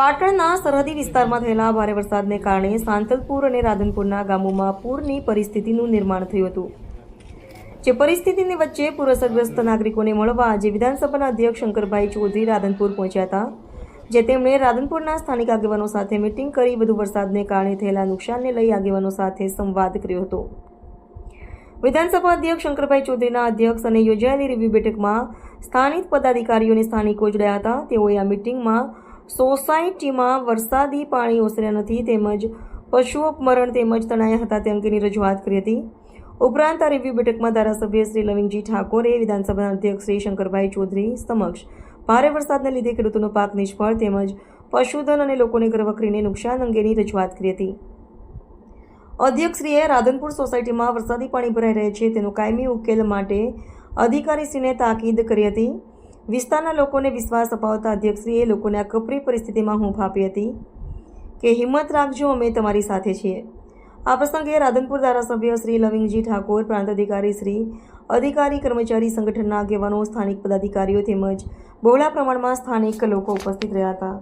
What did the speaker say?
પાટણના સરહદી વિસ્તારમાં થયેલા ભારે વરસાદને કારણે સાંતલપુર અને રાધનપુરના ગામોમાં પૂરની પરિસ્થિતિનું નિર્માણ થયું હતું. જે પરિસ્થિતિની વચ્ચે પૂરઅસરગ્રસ્ત નાગરિકોને મળવા આજે વિધાનસભાના અધ્યક્ષ શંકરભાઈ ચૌધરી રાધનપુર પહોંચ્યા હતા, જે તેમણે રાધનપુરના સ્થાનિક આગેવાનો સાથે મિટિંગ કરી વધુ વરસાદને કારણે થયેલા નુકસાનને લઈ આગેવાનો સાથે સંવાદ કર્યો હતો. વિધાનસભા અધ્યક્ષ શંકરભાઈ ચૌધરીના અધ્યક્ષ અને યોજાયેલી રિવ્યુ બેઠકમાં સ્થાનિક પદાધિકારીઓ અને સ્થાનિકો જોડાયા હતા. તેઓએ આ મિટિંગમાં સોસાયટીમાં વરસાદી પાણી ઓસર્યા નથી તેમજ પશુઓ મરણ તેમજ તણાયા હતા તે અંગેની રજૂઆત કરી હતી. ઉપરાંત આ રિવ્યુ બેઠકમાં ધારાસભ્ય શ્રી લવિંગજી ઠાકોરે, વિધાનસભાના અધ્યક્ષ શ્રી શંકરભાઈ ચૌધરી સમક્ષ ભારે વરસાદને લીધે ખેડૂતોનો પાક નિષ્ફળ તેમજ પશુધન અને લોકોને ઘરવખરીને નુકસાન અંગેની રજૂઆત કરી હતી. અધ્યક્ષશ્રીએ રાધનપુર સોસાયટીમાં વરસાદી પાણી ભરાઈ રહે છે તેનો કાયમી ઉકેલ માટે અધિકારીશ્રીને તાકીદ કરી હતી. વિસ્તારના લોકોને વિશ્વાસ અપાવતા અધ્યક્ષશ્રીએ લોકોને આ કપરી પરિસ્થિતિમાં હૂંફ આપી હતી કે હિંમત રાખજો, અમે તમારી સાથે છીએ. આ પ્રસંગે રાધનપુર ધારાસભ્ય શ્રી લવિંગજી ઠાકોર, પ્રાંત અધિકારી શ્રી, અધિકારી, કર્મચારી સંગઠનના આગેવાનો, સ્થાનિક પદાધિકારીઓ તેમજ બહોળા પ્રમાણમાં સ્થાનિક લોકો ઉપસ્થિત રહ્યા હતા.